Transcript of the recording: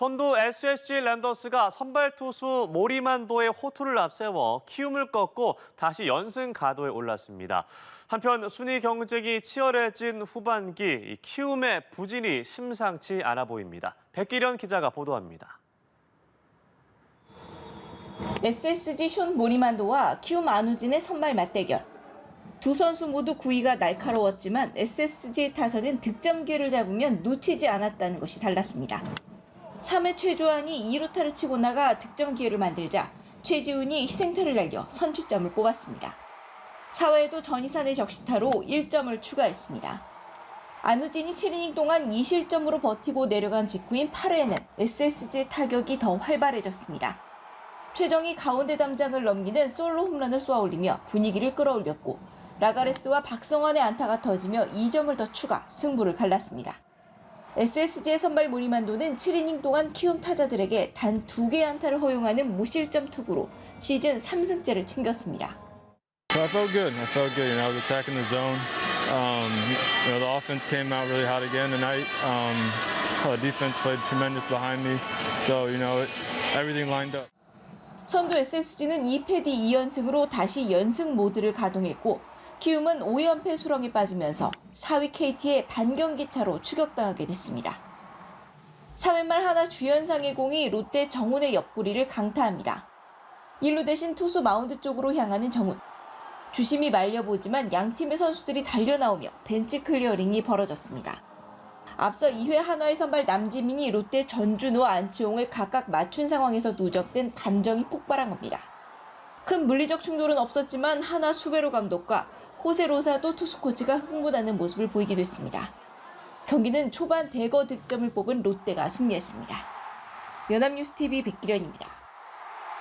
선두 SSG 랜더스가 선발 투수 모리만도의 호투를 앞세워 키움을 꺾고 다시 연승 가도에 올랐습니다. 한편 순위 경쟁이 치열해진 후반기 이 키움의 부진이 심상치 않아 보입니다. 백기련 기자가 보도합니다. SSG 숀 모리만도와 키움 안우진의 선발 맞대결. 두 선수 모두 구위가 날카로웠지만 SSG 타선은 득점 기회를 잡으면 놓치지 않았다는 것이 달랐습니다. 3회 최주환이 2루타를 치고 나가 득점 기회를 만들자 최지훈이 희생타를 날려 선취점을 뽑았습니다. 4회에도 전희산의 적시타로 1점을 추가했습니다. 안우진이 7이닝 동안 2실점으로 버티고 내려간 직후인 8회에는 SSG의 타격이 더 활발해졌습니다. 최정이 가운데 담장을 넘기는 솔로 홈런을 쏘아올리며 분위기를 끌어올렸고 라가레스와 박성환의 안타가 터지며 2점을 더 추가 승부를 갈랐습니다. SSG의 선발 무리만도는 7이닝 동안 키움 타자들에게 단 2개의 안타를 허용하는 무실점 투구로 시즌 3승째를 챙겼습니다. I felt good. I felt good. You know, I was attacking the zone. Um, you know, the offense came out really hot again tonight. Um, the defense played tremendous behind me. So, you know, it, everything lined up. 선두 SSG는 2패 뒤 2연승으로 다시 연승 모드를 가동했고 키움은 5연패 수렁에 빠지면서 4위 KT의 반경기 차로 추격당하게 됐습니다. 4회 말 하나 주연상의 공이 롯데 정훈의 옆구리를 강타합니다. 1루 대신 투수 마운드 쪽으로 향하는 정훈. 주심이 말려보지만 양팀의 선수들이 달려나오며 벤치 클리어링이 벌어졌습니다. 앞서 2회 한화의 선발 남지민이 롯데 전준우와 안치홍을 각각 맞춘 상황에서 누적된 감정이 폭발한 겁니다. 큰 물리적 충돌은 없었지만 한화 수베로 감독과 호세 로사도 투수 코치가 흥분하는 모습을 보이기도 했습니다. 경기는 초반 대거 득점을 뽑은 롯데가 승리했습니다. 연합뉴스TV 백기련입니다.